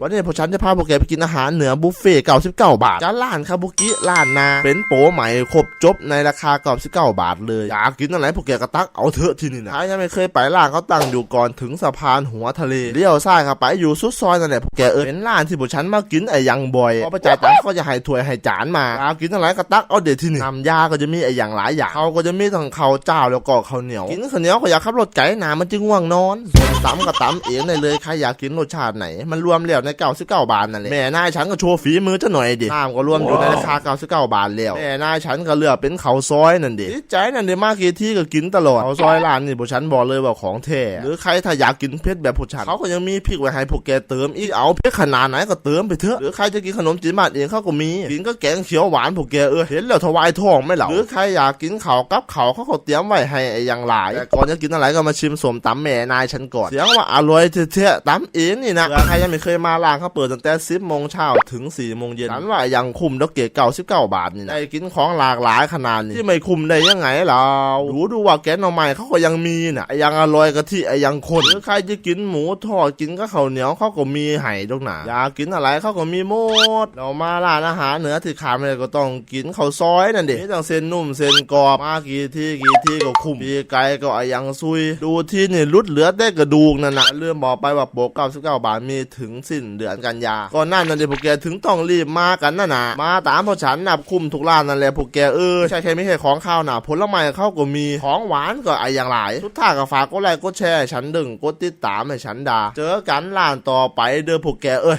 วันนี้พวกฉันจะพาพวกแกไปกินอาหารเหนือบุฟเฟ่99บาทจ้าร้านคาบุกิร้านนาเป็นโปใหม่ครบจบในราคา99บาทเลยอยากกินอะไรพวกแกก็ตักเอาเถอะที่นี่นะถ้ายังไม่เคยไปร้านเขาตั้งอยู่ก่อนถึงสะพานหัวทะเลเลี้ยวซ้ายเข้าไปอยู่สุดซอยนั่นแหละพวกแกเออเป็นร้านที่พวกฉันมากินไอ้ยังบ่อยพอไปจ่ายตังค์ก็จะให้ถ้วยให้จานมาอยากกินอะไรก็ตักเอาเด็ดที่นี่นำยาก็จะมีไอ้อย่างหลายอย่างเขาก็จะมีทั้งข้าวเจ้าแล้วก็ข้าวเหนียวกินข้าวเหนียวก็อยากขับรถไก่หนามันจึงง่วงนอนส่วนตำก็ตำเองได้เลยใครอยากกินรสชาติไหนมันรวมแล้วใน99บาทนั่นแหละแม่นายฉันก็โชว์ฝีมือจะหน่อยดิน้ำก็รวมอยู่ในราคา99บาทแล้วแม่นายฉันก็เลือกเป็นข้าวซอยนั่นดิใจนั่นดิมากกี่ที่ก็กินตลอดข้าวซอยร้านนี่พวกฉันบอกเลยว่าของแท้หรือใครถ้าอยากกินเผ็ดแบบพวกฉันเขาก็ยังมีพริกไว้ให้พวกแกเติมอีกเอาเผ็ดขนาดไหนก็เติมไปเถอะหรือใครจะกินขนมจีนบ้านเองเขาก็มีกินก็แกงเขียวหวานพวกแกเออเห็นแล้วถวายท้องไหม่เหรอหรือใครอยากกินข้าวกับข้าวเขาก็เตรียมไว้ให้ไอ้อย่างหลายแต่ก่อนจะกินอะไรก็มาชิมสมตำแม่นายฉันก่อนเสียงว่าอร่อยเท่ๆตำเองนี่นะเผื่อใครยังไม่เคยมาร้านเขาเปิดตั้งแต่10โมงเช้าถึง4โมงเย็นฉันว่ายังคุ้มดอกเก๋เก่า19บาทนี่นะได้กินของหลากหลายขนาดนี้ที่ไม่คุ้มได้ยังไงเราดูดูว่าแกนเอาใหม่เขาก็ยังมีนะไอ้ยังอร่อยกะทิไอ้ยังคนหรือใครจะกินหมูทอดกินก็ข้าวเหนียวเขาก็มีให้ดอกหนาอยากกินอะไรเขาก็มีหมดเรามาร้านอาหารเหนือที่ขาดไม่ได้ก็ต้องกินข้าวซอยนั่นดิมีทั้งเส้นนุ่มเส้นกรอบมากี่ที่กี่ที่ก็คุ้มปีไก่ก็ไอ้ยังซุย ดูที่นี่รุดเหลือแต่กระดูกนั่นนะเรื่องบอกไปว่าโปร99บาทมีถึงสิ้นเดือนกันยาก่อนหน้านั้นเดี๋ยวพวกแกถึงต้องรีบมากันนะนะมาตามพอฉันนับคุ้มทุกร้านนั่นแหละพวกแกเออใช่แค่ไม่ใช่ของข้าวนะผลไม้เข้าก็มีของหวานก็ไอ้อย่างหลายทุกท่าก็ฝากกดไลค์กดแชร์ฉันดึงกดติดตามให้ฉันดาเจอกันร้านต่อไปเด้อพวกแกเอ้ย